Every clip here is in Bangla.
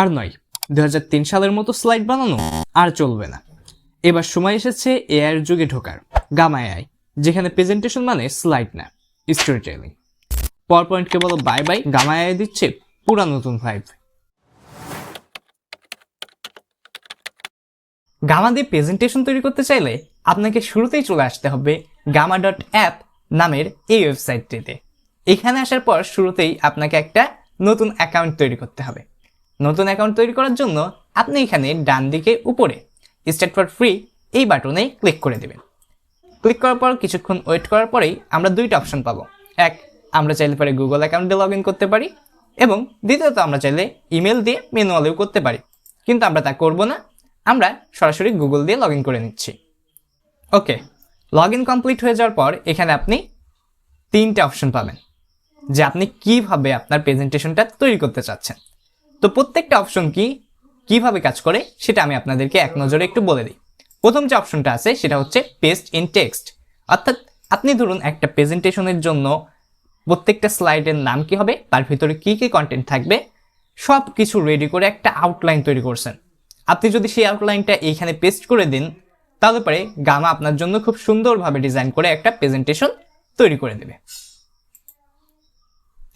আর নয় দু সালের মতো স্লাইড বানানো আর চলবে না। এবার সময় এসেছে এআইয়ের যুগে ঢোকার, গামা এআই, যেখানে প্রেজেন্টেশন মানে স্লাইড না স্টোরি টেলিং পাওয়ার পয়েন্টকে বলো বাই বাই গামা এআই দিচ্ছে পুরা নতুন ভাইব গামা দিয়ে প্রেজেন্টেশন তৈরি করতে চাইলে আপনাকে শুরুতেই চলে আসতে হবে গামা ডট অ্যাপ নামের এই ওয়েবসাইটটিতে এখানে আসার পর শুরুতেই আপনাকে একটা নতুন অ্যাকাউন্ট তৈরি করতে হবে। নতুন অ্যাকাউন্ট তৈরি করার জন্য আপনি এখানে ডান দিকে উপরে স্টার্ট ফর ফ্রি এই বাটনে ক্লিক করে দেবেন। ক্লিক করার পর কিছুক্ষণ ওয়েট করার পরেই আমরা দুইটা অপশন পাবো। এক, আমরা চাইলে পরে গুগল অ্যাকাউন্টে লগ ইন করতে পারি এবং দ্বিতীয়ত আমরা চাইলে ইমেল দিয়ে ম্যানুয়ালেও করতে পারি। কিন্তু আমরা তা করব না, আমরা সরাসরি গুগল দিয়ে লগ করে নিচ্ছি। ওকে লগ ইন কমপ্লিট হয়ে যাওয়ার পর এখানে আপনি তিনটে অপশন পাবেন, যে আপনি কীভাবে আপনার প্রেজেন্টেশনটা তৈরি করতে চাচ্ছেন। তো প্রত্যেকটা অপশন কি, কীভাবে কাজ করে, সেটা আমি আপনাদেরকে এক নজরে একটু বলে দিই। প্রথম যে অপশনটা আছে, সেটা হচ্ছে পেস্ট ইন টেক্সট অর্থাৎ আপনি ধরুন একটা প্রেজেন্টেশনের জন্য প্রত্যেকটা স্লাইডের নাম কি হবে, তার ভিতরে কি কি কন্টেন্ট থাকবে সব কিছু রেডি করে একটা আউটলাইন তৈরি করছেন। আপনি যদি সেই আউটলাইনটা এইখানে পেস্ট করে দিন, তাহলে পরে গামা আপনার জন্য খুব সুন্দরভাবে ডিজাইন করে একটা প্রেজেন্টেশন তৈরি করে দেবে।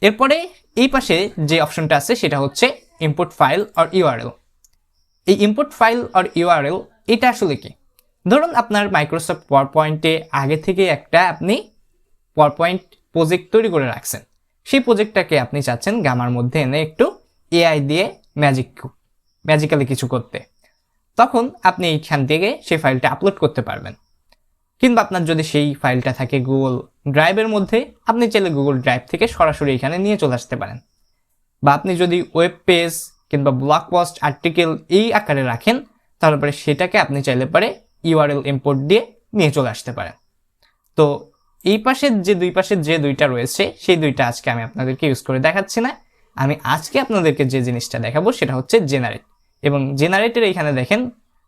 এরপরে এই পাশে যে অপশনটা আছে, সেটা হচ্ছে ইনপুট ফাইল অর ইউআরএল এই ইনপুট ফাইল অর ইউআরএল এটা আসলে কি? ধরুন আপনার মাইক্রোসফট পাওয়ার পয়েন্টে আগে থেকে একটা আপনি পাওয়ার পয়েন্ট প্রজেক্ট তৈরি করে রাখছেন। সেই প্রজেক্টটাকে আপনি চাচ্ছেন গামার মধ্যে এনে একটু এআই দিয়ে ম্যাজিক ম্যাজিক্যালি কিছু করতে। তখন আপনি এইখান থেকে সেই ফাইলটা আপলোড করতে পারবেন। কিংবা আপনার যদি সেই ফাইলটা থাকে গুগল ড্রাইভের মধ্যে, আপনি চাইলে গুগল ড্রাইভ থেকে সরাসরি এখানে নিয়ে চলে আসতে পারেন। বা আপনি যদি ওয়েব পেজ কিংবা ব্লগ পোস্ট আর্টিকেল এই আকারে রাখেন, তাহলে পরে সেটাকে আপনি চাইলে পারে ইউআরএল ইম্পোর্ট দিয়ে নিয়ে চলে আসতে পারেন। তো এই পাশের যে দুই পাশের যে দুইটা রয়েছে, সেই দুইটা আজকে আমি আপনাদেরকে ইউজ করে দেখাচ্ছি না। আমি আজকে আপনাদেরকে যে জিনিসটা দেখাবো, সেটা হচ্ছে জেনারেট এবং জেনারেটের এখানে দেখেন,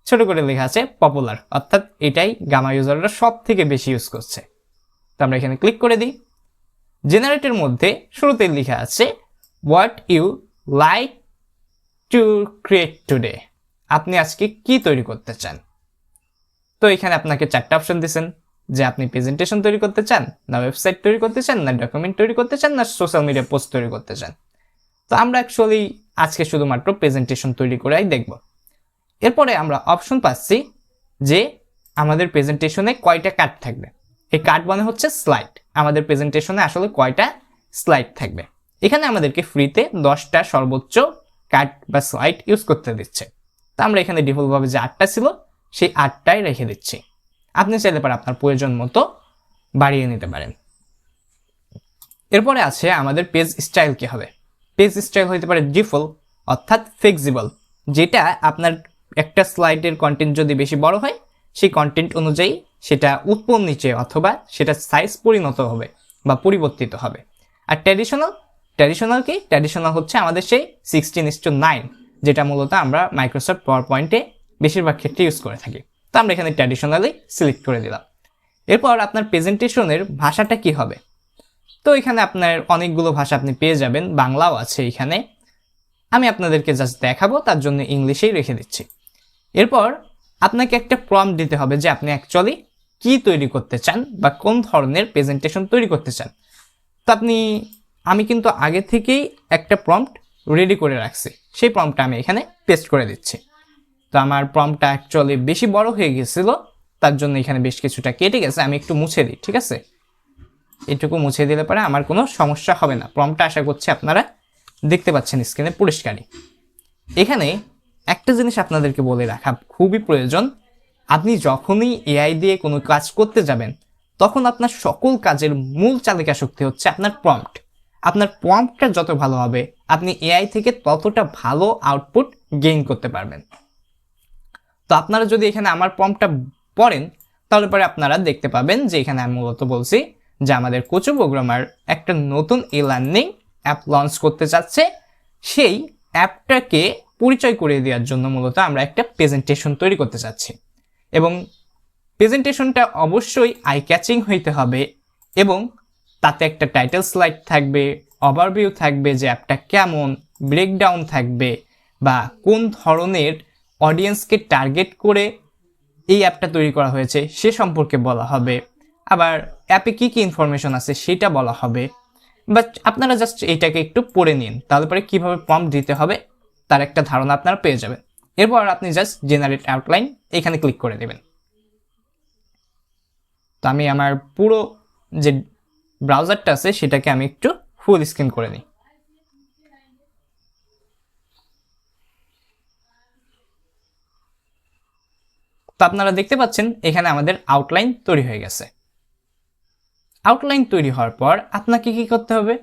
ছোট করে লেখা আছে পপুলার অর্থাৎ এটাই গামা ইউজাররা সব থেকে বেশি ইউজ করছে। তো আমরা এখানে ক্লিক করে দিই। জেনারেটের মধ্যে শুরুতে লেখা আছে what you like to create today আপনি আজকে কি তৈরি করতে চান? তো এখানে আপনাকে চারটা অপশন দিয়েছেন যে আপনি প্রেজেন্টেশন তৈরি করতে চান, না ওয়েবসাইট তৈরি করতে চান, না ডকুমেন্ট তৈরি করতে চান, না সোশ্যাল মিডিয়া পোস্ট তৈরি করতে চান। তো আমরা অ্যাকচুয়ালি আজকে শুধুমাত্র প্রেজেন্টেশন তৈরি করেই দেখব। এরপরে আমরা অপশন পাচ্ছি যে আমাদের প্রেজেন্টেশনে কয়টা কাট থাকবে। এই কাট মানে হচ্ছে স্লাইড আমাদের প্রেজেন্টেশনে আসলে কয়টা স্লাইড থাকবে। এখানে আমাদেরকে ফ্রিতে দশটা সর্বোচ্চ কাট বা স্লাইড ইউজ করতে দিচ্ছে। তো আমরা এখানে ডিফল্টভাবে যে আটটা ছিল, সেই আটটাই রেখে দিচ্ছি। আপনি চাইলে পারে আপনার প্রয়োজন মতো বাড়িয়ে নিতে পারেন। এরপরে আছে আমাদের পেজ স্টাইল কি হবে? পেজ স্টাইল হতে পারে ডিফল্ট অর্থাৎ ফ্লেক্সিবল যেটা আপনার একটা স্লাইডের কন্টেন্ট যদি বেশি বড় হয়, সেই কন্টেন্ট অনুযায়ী সেটা উৎপন্ন নিচে অথবা সেটা সাইজ পরিণত হবে বা পরিবর্তিত হবে। আর ট্র্যাডিশনাল ট্র্যাডিশনাল কি? ট্র্যাডিশনাল হচ্ছে আমাদের সেই সিক্সটিন ইস টু নাইন যেটা মূলত আমরা মাইক্রোসফট পাওয়ার পয়েন্টে বেশিরভাগ ক্ষেত্রে ইউজ করে থাকি। তো আমরা এখানে ট্র্যাডিশনালি সিলেক্ট করে দিলাম। এরপর আপনার প্রেজেন্টেশনের ভাষাটা কি হবে? তো এখানে আপনার অনেকগুলো ভাষা আপনি পেয়ে যাবেন, বাংলাও আছে এখানে। আমি আপনাদেরকে জাস্ট দেখাবো, তার জন্য ইংলিশেই রেখে দিচ্ছি। এরপর আপনাকে একটা প্রম দিতে হবে যে আপনি অ্যাকচুয়ালি কি তৈরি করতে চান বা কোন ধরনের প্রেজেন্টেশন তৈরি করতে চান। তো আপনি আমি কিন্তু আগে থেকেই একটা প্রম্পট রেডি করে রাখছি। সেই প্রম্পটটা আমি এখানে পেস্ট করে দিচ্ছি। তো আমার প্রম্পটটা অ্যাকচুয়ালি বেশি বড় হয়ে গেছিল, তার জন্য এখানে বেশ কিছুটা কেটে গেছে, আমি একটু মুছে দিই, ঠিক আছে? এটুকু মুছে দিলে পরে আমার কোনো সমস্যা হবে না। প্রম্পটটা আশা করছি আপনারা দেখতে পাচ্ছেন স্ক্রিনে পরিষ্কারই। এখানে একটা জিনিস আপনাদেরকে বলে রাখা খুবই প্রয়োজন। আপনি যখনই এআই দিয়ে কোনো কাজ করতে যাবেন, তখন আপনার সকল কাজের মূল চালিকা শক্তি হচ্ছে আপনার প্রম্পট আপনার প্রম্পটটা যত ভালো হবে, আপনি এআই থেকে ততটা ভালো আউটপুট গেইন করতে পারবেন। তো আপনারা যদি এখানে আমার প্রম্পটটা পড়েন, তাহলে পরে আপনারা দেখতে পাবেন যে এখানে আমি মূলত বলছি যে আমাদের কোচু প্রোগ্রামার একটা নতুন ই লার্নিং অ্যাপ লঞ্চ করতে চাচ্ছে। সেই অ্যাপটাকে পরিচয় করে দেওয়ার জন্য মূলত আমরা একটা প্রেজেন্টেশন তৈরি করতে চাচ্ছি। এবং প্রেজেন্টেশনটা অবশ্যই আই ক্যাচিং হইতে হবে এবং তাতে একটা টাইটেল স্লাইড থাকবে ওভারভিউ থাকবে যে অ্যাপটা কেমন ব্রেকডাউন থাকবে বা কোন ধরনের অডিয়েন্সকে টার্গেট করে এই অ্যাপটা তৈরি করা হয়েছে সে সম্পর্কে বলা হবে। আবার অ্যাপে কী কী ইনফরমেশন আছে সেটা বলা হবে। বাট আপনারা জাস্ট এটাকে একটু পড়ে নিন, তাহলে পরে কীভাবে প্রম্পট দিতে হবে তার একটা ধারণা আপনারা পেয়ে যাবেন। এরপর আপনি জাস্ট জেনারেট আউটলাইন এখানে ক্লিক করে দেবেন। তো আমি আমার পুরো যে ব্রাউজারটা আছে, সেটাকে আমি একটু ফুল স্ক্রিন করে নিই। তো আপনারা দেখতে পাচ্ছেন, এখানে আমাদের আউটলাইন তৈরি হয়ে গেছে। আউটলাইন তৈরি হওয়ার পর আপনাকে কি করতে হবে?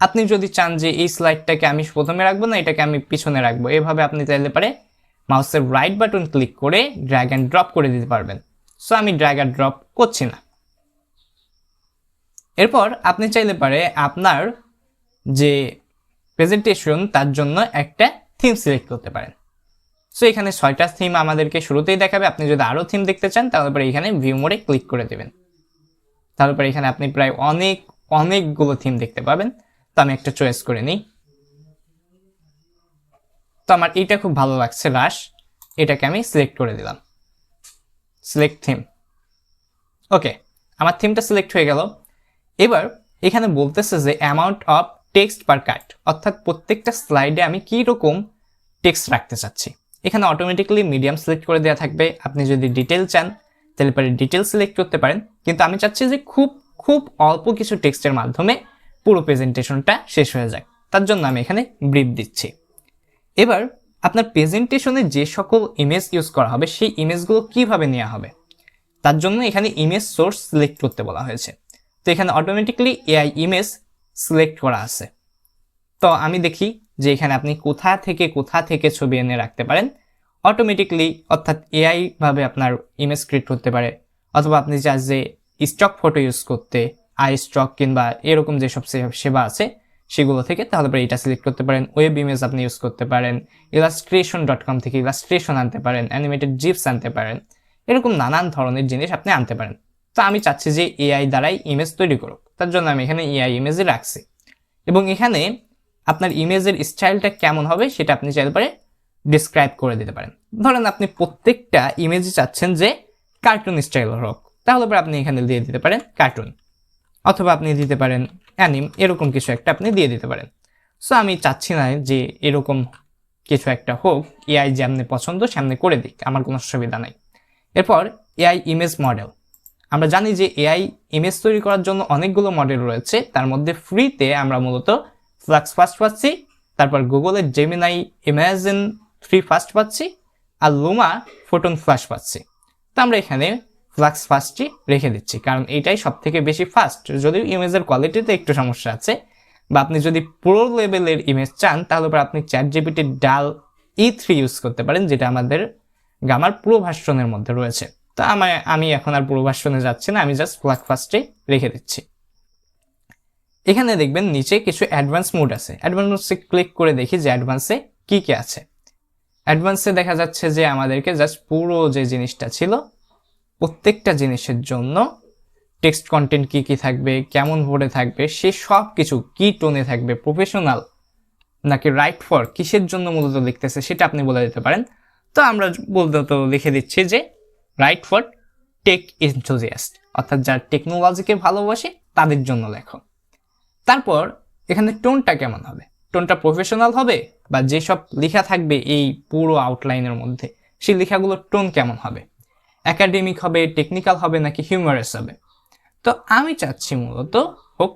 আপনি যদি চান যে এই স্লাইডটাকে আমি প্রথমে রাখব না, এটাকে আমি পিছনে রাখব। এভাবে আপনি চাইলে পারে মাউসের রাইট বাটন ক্লিক করে ড্র্যাগ অ্যান্ড ড্রপ করে দিতে পারবেন। সো আমি ড্র্যাগ অ্যান্ড ড্রপ করছি না। এরপর আপনি চাইলে পারে আপনার যে প্রেজেন্টেশন তার জন্য একটা থিম সিলেক্ট করতে পারেন। সো এখানে ছয়টা থিম আমাদেরকে শুরুতেই দেখাবে। আপনি যদি আরও থিম দেখতে চান, তাহলে পরে এখানে ভিউ মোডে ক্লিক করে দেবেন। তাহলে পরে এখানে আপনি প্রায় অনেক, অনেকগুলো থিম দেখতে পাবেন। তো আমি একটা চয়েস করে নিই। তো আমার এইটা খুব ভালো লাগছে রাশ এটাকে আমি সিলেক্ট করে দিলাম। সিলেক্ট থিম ওকে আমার থিমটা সিলেক্ট হয়ে গেল। এবার এখানে বলতেছে যে amount of text per card অর্থাৎ প্রত্যেকটা স্লাইডে আমি কী রকম টেক্সট রাখতে চাচ্ছি। এখানে অটোমেটিক্যালি মিডিয়াম সিলেক্ট করে দেওয়া থাকবে। আপনি যদি ডিটেল চান, তাহলে পরে ডিটেল সিলেক্ট করতে পারেন। কিন্তু আমি চাচ্ছি যে খুব খুব অল্প কিছু টেক্সটের মাধ্যমে পুরো প্রেজেন্টেশনটা শেষ হয়ে যায় তার জন্য আমি এখানে ব্রিফ দিচ্ছি। এবার আপনার প্রেজেন্টেশনে যে সকল ইমেজ ইউজ করা হবে, সেই ইমেজগুলো কীভাবে নেওয়া হবে? তার জন্য এখানে ইমেজ সোর্স সিলেক্ট করতে বলা হয়েছে। তো এখানে অটোমেটিকলি এআই ইমেজ সিলেক্ট করা আছে। তো আমি দেখি যে এখানে আপনি কোথা থেকে কোথা থেকে ছবি এনে রাখতে পারেন। অটোমেটিকলি অর্থাৎ এআই ভাবে আপনার ইমেজ ক্রিয়েট করতে পারে। অথবা আপনি চান যে স্টক ফটো ইউজ করতে আই স্টক কিংবা এরকম যেসব সেবা আছে, সেগুলো থেকে তাহলে পরে এটা সিলেক্ট করতে পারেন। ওয়েব ইমেজ আপনি ইউজ করতে পারেন। ইলাস্ট্রেশন ডট কম থেকে ইলাস্ট্রেশন আনতে পারেন। অ্যানিমেটেড জিপস আনতে পারেন। এরকম নানান ধরনের জিনিস আপনি আনতে পারেন। তো আমি চাচ্ছি যে এআই দ্বারাই ইমেজ তৈরি করুক। তার জন্য আমি এখানে এআই ইমেজই রাখছি। এবং এখানে আপনার ইমেজের স্টাইলটা কেমন হবে সেটা আপনি চাইতে পারে ডিসক্রাইব করে দিতে পারেন। ধরেন আপনি প্রত্যেকটা ইমেজই চাচ্ছেন যে কার্টুন স্টাইল হোক। তাহলে পরে আপনি এখানে দিয়ে দিতে পারেন কার্টুন অথবা আপনি দিতে পারেন অ্যানিম এরকম কিছু একটা আপনি দিয়ে দিতে পারেন। সো আমি চাচ্ছি না যে এরকম কিছু একটা হোক এআই যেমনি পছন্দ, সামনে করে দিক। আমার কোনো সুবিধা নাই। এরপর এআই ইমেজ মডেল আমরা জানি যে এআই ইমেজ তৈরি করার জন্য অনেকগুলো মডেল রয়েছে। তার মধ্যে ফ্রিতে আমরা মূলত ফ্লাক্স ফার্স্ট পাচ্ছি, তারপর গুগলের জেমিনাই ইমাজিন থ্রি ফার্স্ট পাচ্ছি, আর লুমা ফোটন ফ্ল্যাশ পাচ্ছি। তো আমরা এখানে ফ্লাক্স ফাস্টটি রেখে দিচ্ছি, কারণ এইটাই সব থেকে বেশি ফাস্ট যদিও ইমেজের কোয়ালিটিতে একটু সমস্যা আছে, বা আপনি যদি প্রো লেভেলের ইমেজ চান, তাহলে পর আপনি চ্যাট জিপিটির ডাল ই থ্রি ইউজ করতে পারেন, যেটা আমাদের গামার প্রো ভার্সনের মধ্যে রয়েছে। তো আমার, আমি এখন আর পুরো ভার্সনে যাচ্ছি না, আমি জাস্ট ফ্লাক ফাস্টে রেখে দিচ্ছি। এখানে দেখবেন নিচে কিছু অ্যাডভান্স মোড আছে। অ্যাডভান্স অ্যাডভান্সে ক্লিক করে দেখি যে অ্যাডভান্সে কি কি আছে। অ্যাডভান্সে দেখা যাচ্ছে যে আমাদেরকে জাস্ট পুরো যে জিনিসটা ছিল, প্রত্যেকটা জিনিসের জন্য টেক্সট কন্টেন্ট কি কি থাকবে, কেমন ভোরে থাকবে, সে সব কিছু কি টোনে থাকবে প্রফেশনাল নাকি রাইট ফর কিসের জন্য মূলত লিখতেছে সেটা আপনি বলে দিতে পারেন। তো আমরা বলতে তো লিখে দিচ্ছি যে রাইট ফর টেক ইনথোজিয়াস্ট অর্থাৎ যারা টেকনোলজিকে ভালোবাসে, তাদের জন্য লেখো। তারপর, এখানে টোনটা কেমন হবে? টোনটা প্রফেশনাল হবে? বা যেসব লেখা থাকবে এই পুরো আউটলাইনের মধ্যে, সেই লেখাগুলোর টোন কেমন হবে? একাডেমিক হবে টেকনিক্যাল হবে, নাকি হিউমারাস হবে? তো আমি চাচ্ছি মূলত, হোক,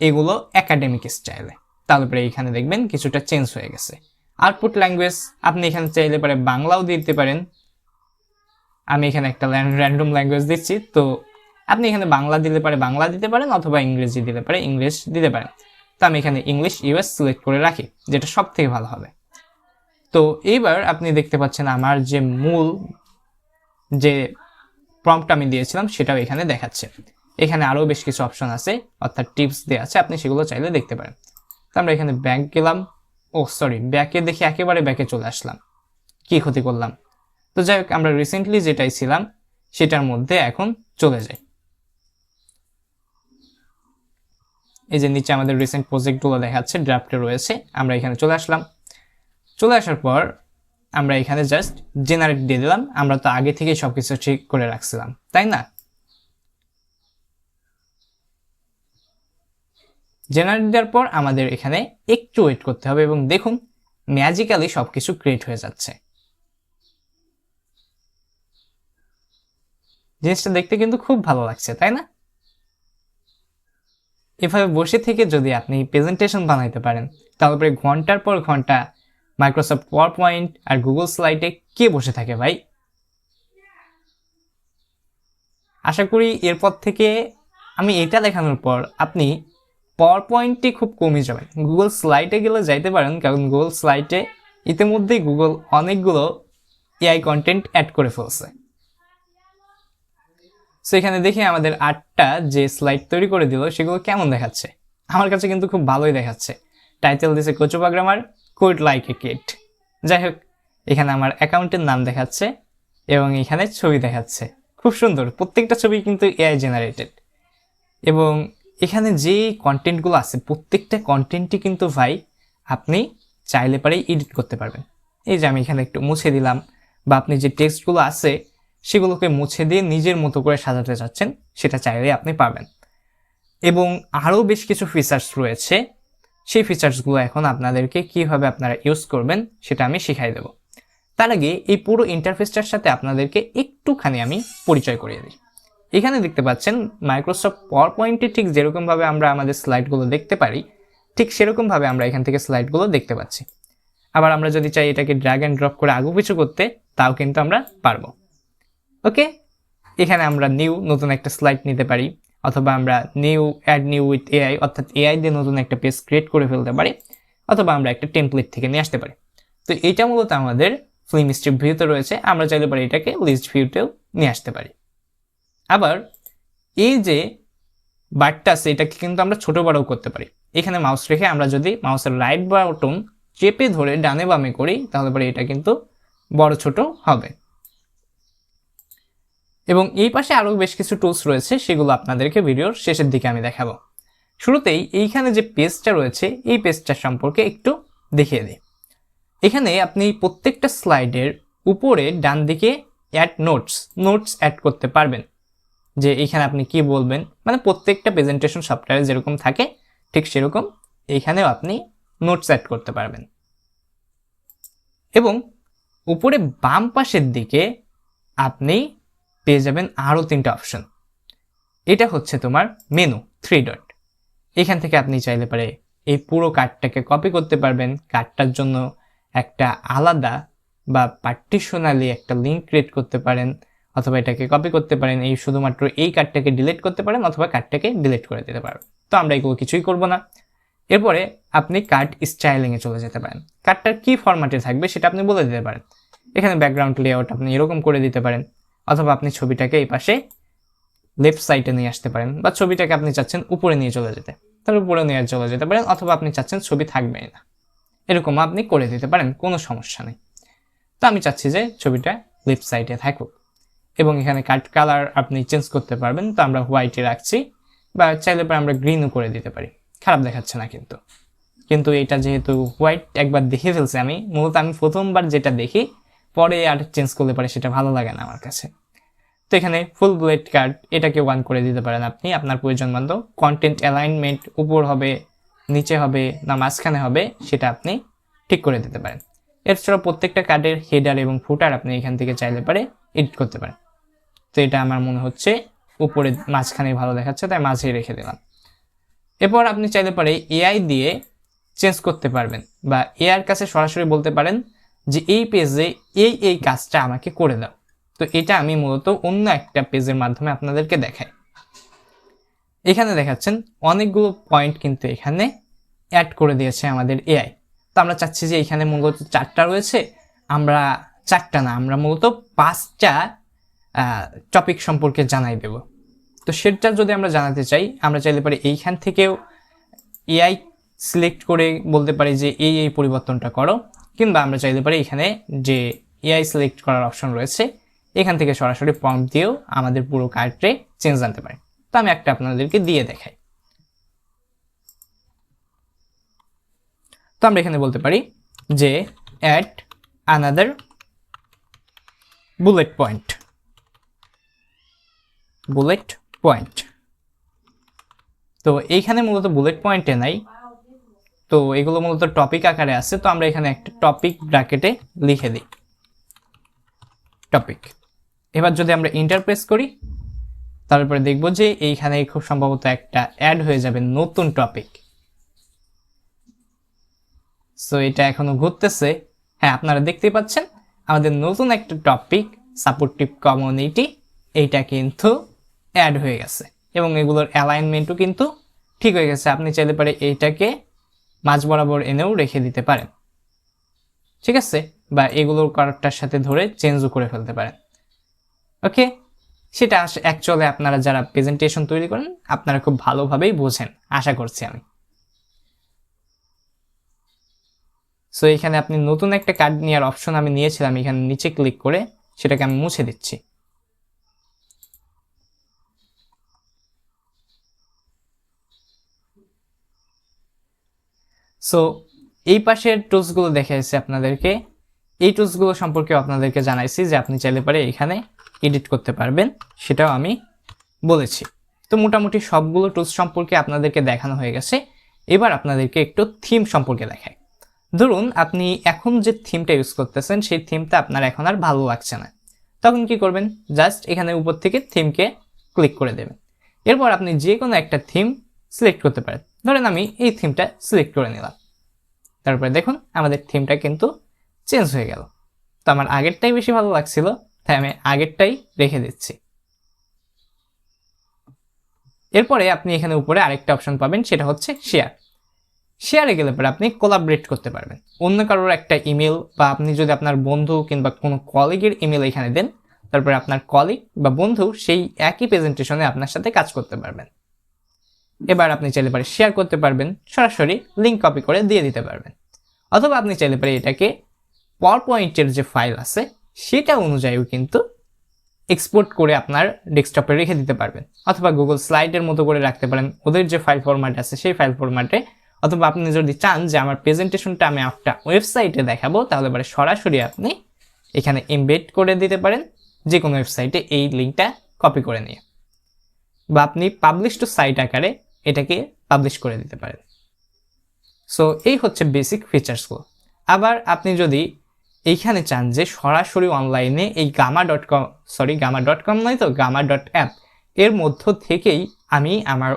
এগুলো একাডেমিক স্টাইলে তারপরে এখানে দেখবেন কিছুটা চেঞ্জ হয়ে গেছে। আউটপুট ল্যাঙ্গুয়েজ আপনি এখানে চাইলে পারে বাংলাও দিতে পারেন। আমি এখানে একটা র্যান্ডম ল্যাঙ্গুয়েজ দিচ্ছি, তো আপনি এখানে বাংলা দিলে পারে বাংলা দিতে পারেন অথবা ইংরেজি দিতে পারে ইংলিশ দিতে পারেন। তো আমি এখানে ইংলিশ ইউএস সিলেক্ট করে রাখি, যেটা সব থেকে ভালো হবে। তো এইবার আপনি দেখতে পাচ্ছেন আমার যে মূল যে প্রম্পট আমি দিয়েছিলাম, সেটাও এখানে দেখাচ্ছে। এখানে আরও বেশ কিছু অপশন আছে, অর্থাৎ টিপস দেওয়া আছে, আপনি সেগুলো চাইলে দেখতে পারেন। তো আমরা এখানে ব্যাক গেলাম। ও সরি ব্যাকে দেখে, একেবারে ব্যাকে চলে আসলাম। কি ক্ষতি করলাম? তো যাই হোক, আমরা রিসেন্টলি যেটাই ছিলাম, সেটার মধ্যে এখন চলে যাই। এই যে নিচে আমাদের রিসেন্ট প্রজেক্টগুলো দেখাচ্ছে ড্রাফটে রয়েছে, আমরা এখানে চলে আসলাম। চলে আসার পর আমরা এখানে জাস্ট জেনারেট দিয়ে দিলাম, আমরা তো আগে থেকেই সব কিছু ঠিক করে রাখছিলাম, তাই না? জেনারেট দেওয়ার পর আমাদের এখানে একটু ওয়েট করতে হবে এবং দেখুন ম্যাজিক্যালি সব কিছু ক্রিয়েট হয়ে যাচ্ছে। জিনিসটা দেখতে কিন্তু খুব ভালো লাগছে, তাই না? এভাবে বসে থেকে যদি আপনি প্রেজেন্টেশন বানাইতে পারেন তারপরে ঘণ্টার পর ঘণ্টা মাইক্রোসফট পাওয়ার পয়েন্ট আর গুগল স্লাইডে কে বসে থাকে ভাই? আশা করি এরপর থেকে আমি এটা দেখানোর পর আপনি পাওয়ার পয়েন্টটি খুব কমে যাবেন। গুগল স্লাইডে গেলে যাইতে পারেন, কারণ গুগল স্লাইডে ইতিমধ্যেই গুগল অনেকগুলো এআই কন্টেন্ট অ্যাড করে ফেলছে। সো এখানে দেখি আমাদের আটটা যে স্লাইড তৈরি করে দিল, সেগুলো কেমন দেখাচ্ছে? আমার কাছে কিন্তু খুব ভালোই দেখাচ্ছে। টাইটেল দিছে কোচোপাগ্রামার কোড লাইক এ কিট যাই হোক, এখানে আমার অ্যাকাউন্টের নাম দেখাচ্ছে এবং এখানে ছবি দেখাচ্ছে। খুব সুন্দর, প্রত্যেকটা ছবি কিন্তু এআই জেনারেটেড এবং এখানে যে কন্টেন্টগুলো আছে, প্রত্যেকটা কন্টেন্টই কিন্তু ভাই আপনি চাইলে পারেই এডিট করতে পারবেন। এই যে আমি এখানে একটু মুছে দিলাম, বা আপনি যে টেক্সটগুলো আছে সেগুলোকে মুছে দিয়ে নিজের মতো করে সাজাতে চাচ্ছেন সেটা চাইলে আপনি পাবেন এবং আরও বেশ কিছু ফিচার্স রয়েছে। সেই ফিচার্সগুলো এখন আপনাদেরকে কীভাবে আপনারা ইউজ করবেন, সেটা আমি শিখাই দেব। তার আগে এই পুরো ইন্টারফেসটার সাথে আপনাদেরকে একটুখানি আমি পরিচয় করিয়ে দিই। এখানে দেখতে পাচ্ছেন মাইক্রোসফট পাওয়ার পয়েন্টে ঠিক যেরকমভাবে আমরা আমাদের স্লাইডগুলো দেখতে পারি, ঠিক সেরকমভাবে আমরা এখান থেকে স্লাইডগুলো দেখতে পাচ্ছি। আবার আমরা যদি চাই এটাকে ড্র্যাগ অ্যান্ড ড্রপ করে আগু পিছু করতে, তাও কিন্তু আমরা পারব। ওকে এখানে আমরা নিউ নতুন একটা স্লাইড নিতে পারি, অথবা আমরা new add new with AI অর্থাৎ এআই দিয়ে নতুন একটা পেজ ক্রিয়েট করে ফেলতে পারি, অথবা আমরা একটা টেমপ্লেট থেকে নিয়ে আসতে পারি। তো এটা মূলত আমাদের ফিল্ম স্ট্রিপ ভিউতে রয়েছে, আমরা চাইলে পারি এটাকে লিস্ট ভিউতেও নিয়ে আসতে পারি। আবার, এই যে বাটটা আছে, এটাকে কিন্তু আমরা ছোট বড়ও করতে পারি। এখানে মাউস রেখে আমরা যদি মাউসের রাইট বাটন চেপে ধরে ডানে বামে করি, তাহলে পরে এটা কিন্তু বড় ছোট হবে। এবং এই পাশে আরও বেশ কিছু টুলস রয়েছে, সেগুলো আপনাদেরকে ভিডিওর শেষের দিকে আমি দেখাবো। শুরুতেই এইখানে যে পেজটা রয়েছে, এই পেজটা সম্পর্কে একটু দেখিয়ে দিই। এখানে আপনি প্রত্যেকটা স্লাইডের উপরে ডান দিকে অ্যাড নোটস নোটস অ্যাড করতে পারবেন। যে এখানে আপনি কি বলবেন মানে প্রত্যেকটা প্রেজেন্টেশন সফটওয়্যারে যেরকম থাকে, ঠিক সেরকম এখানেও আপনি নোটস অ্যাড করতে পারবেন। এবং উপরে বাম পাশের দিকে আপনি পেয়ে যাবেন আরও তিনটা অপশন এটা হচ্ছে তোমার মেনু থ্রি ডট এখান থেকে আপনি চাইলে পারে এই পুরো কার্ডটাকে কপি করতে পারবেন। কার্ডটার জন্য একটা আলাদা বা পার্টিশনালি একটা লিঙ্ক ক্রিয়েট করতে পারেন, অথবা এটাকে কপি করতে পারেন। এই শুধুমাত্র এই কার্ডটাকে ডিলিট করতে পারেন, অথবা কার্ডটাকে ডিলিট করে দিতে পারবেন। তো আমরা এগুলো কিছুই করব না। এরপরে আপনি কার্ড স্টাইলিংয়ে চলে যেতে পারেন। কার্ডটার কি ফরম্যাটে থাকবে সেটা আপনি বলে দিতে পারেন। এখানে ব্যাকগ্রাউন্ড লেআউট আপনি এরকম করে দিতে পারেন। অথবা আপনি ছবিটাকে এই পাশে লেফট সাইডে নিয়ে আসতে পারেন বা ছবিটাকে আপনি চাচ্ছেন উপরে নিয়ে চলে যেতে। তাহলে উপরে নিয়ে চলে যেতে পারেন অথবা আপনি চাচ্ছেন ছবি থাকবেই না। এরকম আপনি করে দিতে পারেন, কোনো সমস্যা নেই। তো আমি চাচ্ছি যে ছবিটা লেফট সাইডে থাকুক এবং এখানে কাট কালার আপনি চেঞ্জ করতে পারবেন, তো আমরা হোয়াইটে রাখছি বা চাইলে পরে আমরা গ্রিনও করে দিতে পারি। খারাপ দেখাচ্ছে না কিন্তু। কিন্তু এটা যেহেতু হোয়াইট একবার দেখে ফেলছি আমি। মূলত আমি প্রথমবার যেটা দেখি পরে আর চেঞ্জ করলে পারে সেটা ভালো লাগে না আমার কাছে। তো এখানে ফুল ব্লেড কার্ড এটাকে ওয়ান করে দিতে পারেন আপনি। আপনার প্রয়োজন মতো কন্টেন্ট অ্যালাইনমেন্ট উপর হবে, নিচে হবে না মাঝখানে হবে, সেটা আপনি ঠিক করে দিতে পারেন। এছাড়াও প্রত্যেকটা কার্ডের হেডার এবং ফুটার আপনি এখান থেকে চাইলে পারে এডিট করতে পারেন। তো এটা আমার মনে হচ্ছে উপরে মাঝখানে ভালো দেখাচ্ছে, তাই মাঝে রেখে দিলাম। এরপর আপনি চাইলে পারে এআই দিয়ে চেঞ্জ করতে পারবেন বা এআর কাছে সরাসরি বলতে পারেন যে এই পেজে এই এই কাজটা আমাকে করে দাও। তো এটা আমি মূলত অন্য একটা পেজের মাধ্যমে আপনাদেরকে দেখাই। এখানে দেখাচ্ছেন অনেকগুলো পয়েন্ট কিন্তু এখানে অ্যাড করে দিয়েছে আমাদের এআই তো আমরা চাচ্ছি যে এখানে মূলত চারটা রয়েছে, আমরা চারটা না, আমরা মূলত পাঁচটা টপিক সম্পর্কে জানাই দেব। তো সেটা যদি আমরা জানাতে চাই, আমরা চাইলে পারি এইখান থেকেও এআই সিলেক্ট করে বলতে পারি যে এই এই পরিবর্তনটা করো। কিংবা আমরা চাইতে পারি এখানে যে এআই সিলেক্ট করার অপশন রয়েছে, এখান থেকে সরাসরি প্রম্পট দিয়েও আমাদের পুরো কার্ডে চেঞ্জ আনতে পারি। তো আমি একটা আপনাদেরকে দিয়ে দেখাই। তো আমরা এখানে বলতে পারি যে add another bullet point bullet point তো এইখানে মূলত বুলেট পয়েন্টে নাই তো এগুলো মূলত টপিক আকারে আছে, তো আমরা এখানে একটা টপিক ব্র্যাকেটে লিখে দিই। টপিক এবার যদি আমরা ইন্টারপ্রেস করি, তারপরে দেখব যে এইখানে খুব সম্ভবত একটা অ্যাড হয়ে যাবে নতুন টপিক সো এটা এখনও ঘুরতেছে। হ্যাঁ আপনারা দেখতে পাচ্ছেন, আমাদের নতুন একটা টপিক সাপোর্টিভ কমিউনিটি এইটা কিন্তু অ্যাড হয়ে গেছে। এবং এগুলোর অ্যালাইনমেন্টও কিন্তু ঠিক হয়ে গেছে। আপনি চাইতে পারে এইটাকে মাঝ বরাবর এনেও রেখে দিতে পারেন। ঠিক আছে? বা এগুলোর কারোরটার সাথে ধরে চেঞ্জও করে ফেলতে পারেন। ওকে? সেটা অ্যাকচুয়ালি আপনারা যারা প্রেজেন্টেশন তৈরি করেন, আপনারা খুব ভালোভাবেই বোঝেন, আশা করছি আমি। সো এখানে আপনি নতুন একটা কার্ড নেওয়ার অপশন আমি নিয়েছিলাম, এখানে নিচে ক্লিক করে সেটাকে আমি মুছে দিচ্ছি। সো এই পাশের টুলসগুলো দেখাইছি আপনাদেরকে। এই টুলসগুলো সম্পর্কে আপনাদেরকে জানাইছি যে আপনি চাইলে পারে এখানে এডিট করতে পারবেন, সেটাও আমি বলেছি। তো মোটামুটি সবগুলো টুলস সম্পর্কে আপনাদেরকে দেখানো হয়ে গেছে। এবার আপনাদেরকে একটু থিম সম্পর্কে দেখায় ধরুন, আপনি এখন যে থিমটা ইউজ করতেছেন, সেই থিমটা আপনার এখন আর ভালো লাগছে না। তখন কি করবেন? জাস্ট এখানে উপর থেকে থিমকে ক্লিক করে দেবেন। এরপর আপনি যে কোনো একটা থিম সিলেক্ট করতে পারেন। ধরেন আমি এই থিমটা সিলেক্ট করে নিলাম। তারপরে দেখুন, আমাদের থিমটা কিন্তু চেঞ্জ হয়ে গেল। তো আমার আগেরটাই বেশি ভালো লাগছিল, তাই আমি আগেরটাই রেখে দিচ্ছি। এরপরে আপনি এখানে উপরে আরেকটা অপশন পাবেন, সেটা হচ্ছে শেয়ার শেয়ারে গেলে পরে আপনি কোলাবরেট করতে পারবেন। অন্য কারোর একটা ইমেল বা আপনি যদি আপনার বন্ধু কিংবা কোনো কলিগের ইমেল এখানে দেন, তারপরে আপনার কলিগ বা বন্ধু সেই একই প্রেজেন্টেশনে আপনার সাথে কাজ করতে পারবেন। এবার আপনি চাইলে পারে শেয়ার করতে পারবেন, সরাসরি লিঙ্ক কপি করে দিয়ে দিতে পারবেন। অথবা আপনি চাইলে পারে এটাকে পাওয়ার পয়েন্টের যে ফাইল আছে, সেটা অনুযায়ীও কিন্তু এক্সপোর্ট করে আপনার ডেস্কটপে রেখে দিতে পারবেন। অথবা গুগল স্লাইডের মতো করে রাখতে পারেন, ওদের যে ফাইল ফরম্যাট আছে, সেই ফাইল ফরম্যাটে অথবা আপনি যদি চান যে আমার প্রেজেন্টেশনটা আমি একটা ওয়েবসাইটে দেখাবো, তাহলে পরে সরাসরি আপনি এখানে এমবেড করে দিতে পারেন যে কোনো ওয়েবসাইটে এই লিঙ্কটা কপি করে নিয়ে। বা আপনি পাবলিশ টু সাইট আকারে এটাকে পাবলিশ করে দিতে পারেন। সো এই হচ্ছে বেসিক ফিচার্সগুলো আবার আপনি যদি এইখানে চান যে সরাসরি অনলাইনে এই Gamma dot com sorry Gamma dot com নয় তো গামা ডট অ্যাপ এর মধ্য থেকেই আমি আমার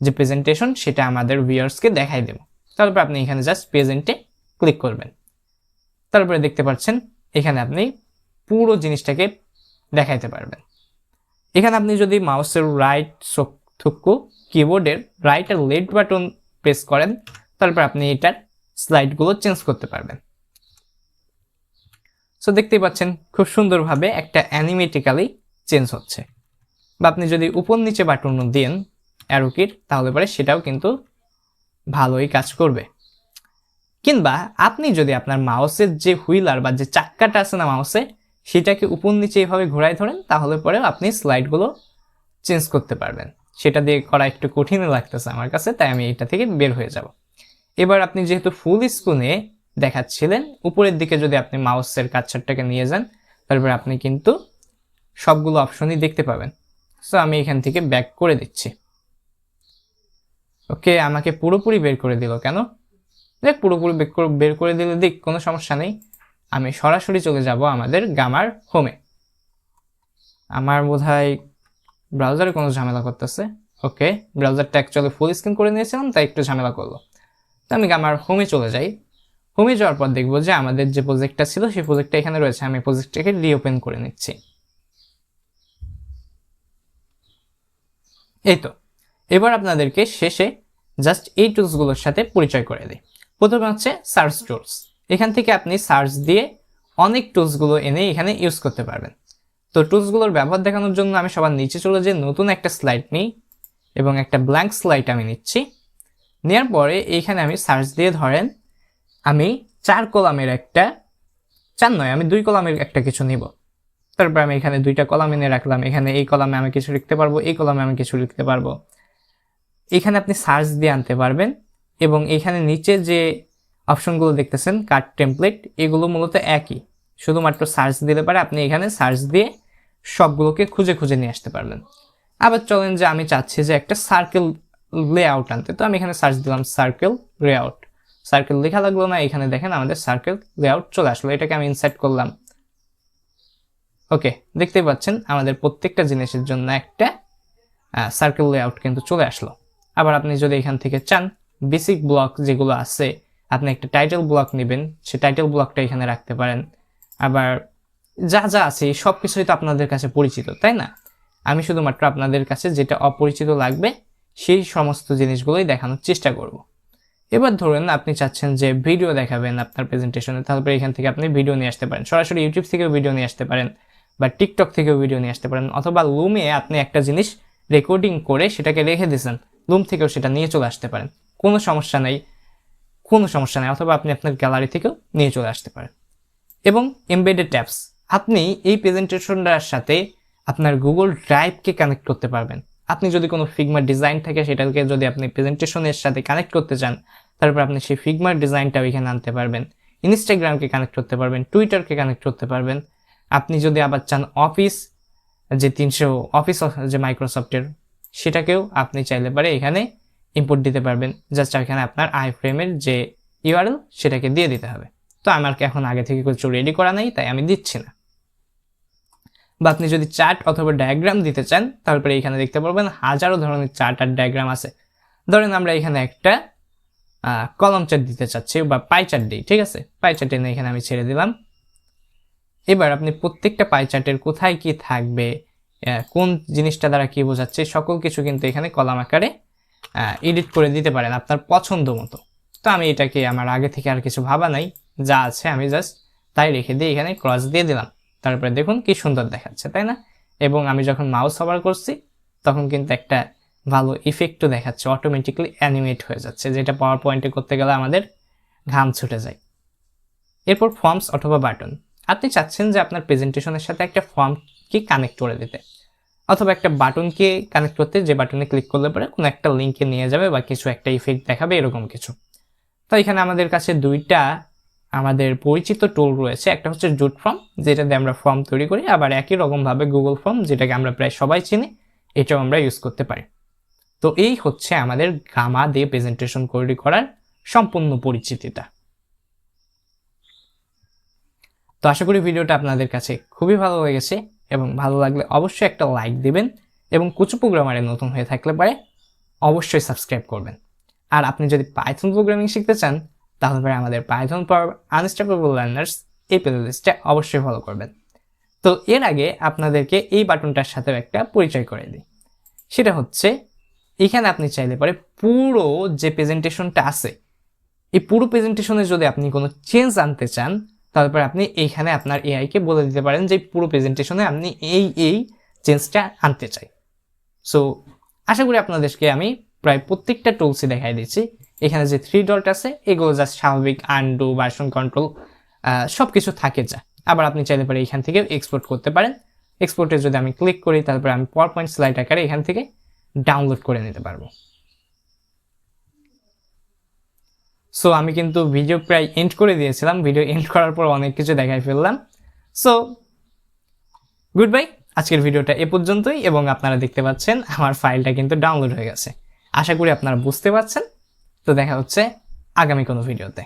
যে প্রেজেন্টেশন সেটা আমাদের ভিউয়ার্সকে দেখাই দেব। তারপর আপনি এখানে জাস্ট প্রেজেন্টে ক্লিক করবেন। তারপরে দেখতে পাচ্ছেন, এখানে আপনি পুরো জিনিসটাকে দেখাইতে পারবেন। এখানে আপনি যদি মাউসের রাইট থুকু কিবোর্ডের রাইট আর লেফট বাটন প্রেস করেন, তারপর আপনি এটার স্লাইডগুলো চেঞ্জ করতে পারবেন। সো দেখতেই পাচ্ছেন, খুব সুন্দরভাবে একটা অ্যানিমেটিক্যালি চেঞ্জ হচ্ছে। বা আপনি যদি উপর নিচে বাটন দেন অ্যারোকির তাহলে পরে সেটাও কিন্তু ভালোই কাজ করবে। কিংবা আপনি যদি আপনার মাউসের যে হুইলার বা যে চাক্কাটা আছে না মাউসে সেটাকে উপর নিচে এইভাবে ঘোরায় ধরেন, তাহলে পরে আপনি স্লাইডগুলো চেঞ্জ করতে পারবেন। সেটা দিয়ে করা একটু কঠিন লাগতেছে আমার কাছে, তাই আমি এটা থেকে বের হয়ে যাব। এবার আপনি যেহেতু ফুল স্ক্রিনে দেখাচ্ছিলেন, উপরের দিকে যদি আপনি মাউসের কাচ্চারটাকে নিয়ে যান, তারপরে আপনি কিন্তু সবগুলো অপশনই দেখতে পাবেন। সো আমি এখান থেকে ব্যাক করে দিচ্ছি। ওকে আমাকে পুরোপুরি বের করে দিল কেন? দেখ, পুরোপুরি বের করে দিলে দিক কোনো সমস্যা নেই। আমি সরাসরি চলে যাব আমাদের গামার হোমে আমার বোধ হয় ব্রাউজারে কোনো ঝামেলা করতেছে। ওকে ব্রাউজারটা অ্যাকচুয়ালি ফুল স্ক্রিন করে নিয়েছিলাম, তাই একটু ঝামেলা করল। তো আমি আমার হোমে চলে যাই। হোমে যাওয়ার পর দেখব যে আমাদের যে প্রজেক্টটা ছিল, সেই প্রজেক্টটা এখানে রয়েছে। আমি প্রজেক্টটাকে রিওপেন করে নিচ্ছি। এই তো। এবার আপনাদেরকে শেষে জাস্ট এই টুলসগুলোর সাথে পরিচয় করে দিই। প্রথমে হচ্ছে সার্চ টুলস এখান থেকে আপনি সার্চ দিয়ে অনেক টুলসগুলো এনে এখানে ইউজ করতে পারবেন। তো টুলসগুলোর ব্যবহার দেখানোর জন্য আমি সবার নিচে চলে যেয়ে নতুন একটা স্লাইড নিই এবং একটা ব্ল্যাঙ্ক স্লাইড আমি নিচ্ছি। নেওয়ার পরে এইখানে আমি সার্চ দিয়ে ধরেন আমি চার কলামের একটা, চার নয়, আমি দুই কলামের একটা কিছু নিব। তারপর আমি এখানে দুইটা কলাম এনে রাখলাম, এখানে এই কলামে আমি কিছু লিখতে পারব, এই কলামে আমি কিছু লিখতে পারব। এখানে আপনি সার্চ দিয়ে আনতে পারবেন এবং এখানে নিচে যে অপশনগুলো দেখতেছেন কার্ড টেমপ্লেট এগুলো মূলত একই। শুধুমাত্র সার্চ দিলে পারে, আপনি এখানে সার্চ দিয়ে সবগুলোকে খুঁজে খুঁজে নিয়ে আসতে পারবেন। আবার চলেন যে আমি চাচ্ছি যে একটা সার্কেল লেআউট আনতে। তো আমি এখানে সার্চ দিলাম সার্কেল লেআউট সার্কেল লেখা লাগল না, এখানে দেখেন আমাদের সার্কেল লেআউট চলে আসলো। এটাকে আমি ইনসার্ট করলাম। ওকে দেখতেই পাচ্ছেন আমাদের প্রত্যেকটা জিনিসের জন্য একটা সার্কেল লেআউট কিন্তু চলে আসলো। আবার আপনি যদি এখান থেকে চান বেসিক ব্লক যেগুলো আছে, আপনি একটা টাইটেল ব্লক নেবেন, সে টাইটেল ব্লকটা এখানে রাখতে পারেন। আবার যা যা আছে সব কিছুই তো আপনাদের কাছে পরিচিত, তাই না? আমি শুধুমাত্র আপনাদের কাছে যেটা অপরিচিত লাগবে, সেই সমস্ত জিনিসগুলোই দেখানোর চেষ্টা করব। এবার ধরেন আপনি চাচ্ছেন যে ভিডিও দেখাবেন আপনার প্রেজেন্টেশনে তারপরে এখান থেকে আপনি ভিডিও নিয়ে আসতে পারেন। সরাসরি ইউটিউব থেকেও ভিডিও নিয়ে আসতে পারেন বা টিকটক থেকেও ভিডিও নিয়ে আসতে পারেন, অথবা লুমে আপনি একটা জিনিস রেকর্ডিং করে সেটাকে রেখে দিয়েছেন লুম থেকেও সেটা নিয়ে চলে আসতে পারেন। কোনো সমস্যা নেই, কোনো সমস্যা নেই, অথবা আপনি আপনার গ্যালারি থেকেও নিয়ে চলে আসতে পারেন। এবং এমবেডেড ট্যাপস আপনি এই প্রেজেন্টেশনটার সাথে আপনার গুগল ড্রাইভকে কানেক্ট করতে পারবেন। আপনি যদি কোনো ফিগমার ডিজাইন থাকে, সেটাকে যদি আপনি প্রেজেন্টেশনের সাথে কানেক্ট করতে চান, তারপর আপনি সেই ফিগমার ডিজাইনটাও এখানে আনতে পারবেন। ইনস্টাগ্রামকে কানেক্ট করতে পারবেন টুইটারকে কানেক্ট করতে পারবেন। আপনি যদি আবার চান অফিস যে তিনশো অফিস যে মাইক্রোসফটের সেটাকেও আপনি চাইলে পারে এখানে ইম্পোর্ট দিতে পারবেন। জাস্ট এখানে আপনার আই ফ্রেমের যে ইউআরএল সেটাকে দিয়ে দিতে হবে। তো আমার এখন আগে থেকে কিছু রেডি করা নেই, তাই আমি দিচ্ছি না। বা আপনি যদি চার্ট অথবা ডায়াগ্রাম দিতে চান, তারপরে এখানে দেখতে পারবেন হাজারো ধরনের চার্ট আর ডায়াগ্রাম আছে। ধরেন আমরা এখানে একটা কলম চার্ট দিতে চাচ্ছি বা পাই চার্ট দিই, ঠিক আছে? পাই চার্ট এনে এখানে আমি ছেড়ে দিলাম। এবার আপনি প্রত্যেকটা পাই চার্টের কোথায় কি থাকবে কোন জিনিসটা দ্বারা কি বোঝাচ্ছে, সকল কিছু কিন্তু এখানে কলাম আকারে এডিট করে দিতে পারেন আপনার পছন্দ মতো। তো আমি এটাকে আমার আগে থেকে আর কিছু ভাবা নাই। যা আছে আমি জাস্ট তাই রেখে দিয়ে এখানে ক্রস দিয়ে দিলাম। তারপরে দেখুন কি সুন্দর দেখাচ্ছে, তাই না? এবং আমি যখন মাউস হবার করছি, তখন কিন্তু একটা ভালো ইফেক্টও দেখাচ্ছে অটোমেটিক্যালি অ্যানিমেট হয়ে যাচ্ছে, যেটা পাওয়ার পয়েন্টে করতে গেলে আমাদের ঘাম ছুটে যায়। এরপর ফর্মস অথবা বাটন আপনি চাচ্ছেন যে আপনার প্রেজেন্টেশনের সাথে একটা ফর্মকে কানেক্ট করে দিতে, অথবা একটা বাটনকে কানেক্ট করতে যে বাটনে ক্লিক করলে পরে কোনো একটা লিঙ্কে নিয়ে যাবে বা কিছু একটা ইফেক্ট দেখাবে, এরকম কিছু। তো এখানে আমাদের কাছে দুইটা আমাদের পরিচিত টুল রয়েছে। একটা হচ্ছে জুট ফর্ম যেটা দিয়ে আমরা ফর্ম তৈরি করি। আবার একই রকমভাবে গুগল ফর্ম, যেটাকে আমরা প্রায় সবাই চিনি, এটাও আমরা ইউজ করতে পারি। তো এই হচ্ছে আমাদের গামা দিয়ে প্রেজেন্টেশন তৈরি করার সম্পূর্ণ পরিচিতিটা। তো আশা করি ভিডিওটা আপনাদের কাছে খুবই ভালো লেগেছে এবং ভালো লাগলে অবশ্যই একটা লাইক দিবেন এবং কুচু প্রোগ্রামারে নতুন হয়ে থাকলে পারে অবশ্যই সাবস্ক্রাইব করবেন। আর আপনি যদি পাইথন প্রোগ্রামিং শিখতে চান তাহলে পরে আমাদের পাইথন ফর আনস্টেপেবল লার্নার্স এই প্লেলিস্টে অবশ্যই ফলো করবেন। তো এর আগে আপনাদেরকে এই বাটনটার সাথেও একটা পরিচয় করে দিই। সেটা হচ্ছে, এখানে আপনি চাইলে পরে পুরো যে প্রেজেন্টেশনটা আছে, এই পুরো প্রেজেন্টেশনে যদি আপনি কোনো চেঞ্জ আনতে চান তারপরে আপনি এইখানে আপনার এআইকে বলে দিতে পারেন যে পুরো প্রেজেন্টেশনে আপনি এই এই চেঞ্জটা আনতে চাই। সো আশা করি আপনাদেরকে আমি প্রায় প্রত্যেকটা টুলসই দেখাই দিচ্ছি এখানে যে থ্রি ডট আছে, এগুলো জাস্ট স্বাভাবিক আনডু ভার্সন কন্ট্রোল সব কিছু থাকে যা। আবার আপনি চাইলে পারে এখান থেকে এক্সপোর্ট করতে পারেন। এক্সপোর্টে যদি আমি ক্লিক করি, তারপরে আমি পাওয়ার পয়েন্ট স্লাইড আকারে এখান থেকে ডাউনলোড করে নিতে পারব। সো আমি কিন্তু ভিডিও প্রায় এন্ড করে দিয়েছিলাম। ভিডিও এন্ড করার পর অনেক কিছু দেখাই ফেললাম। সো গুড বাই আজকের ভিডিওটা এ পর্যন্তই এবং আপনারা দেখতে পাচ্ছেন, আমার ফাইলটা কিন্তু ডাউনলোড হয়ে গেছে। আশা করি আপনারা বুঝতে পারছেন। তো দেখা হচ্ছে আগামী কোনো ভিডিওতে।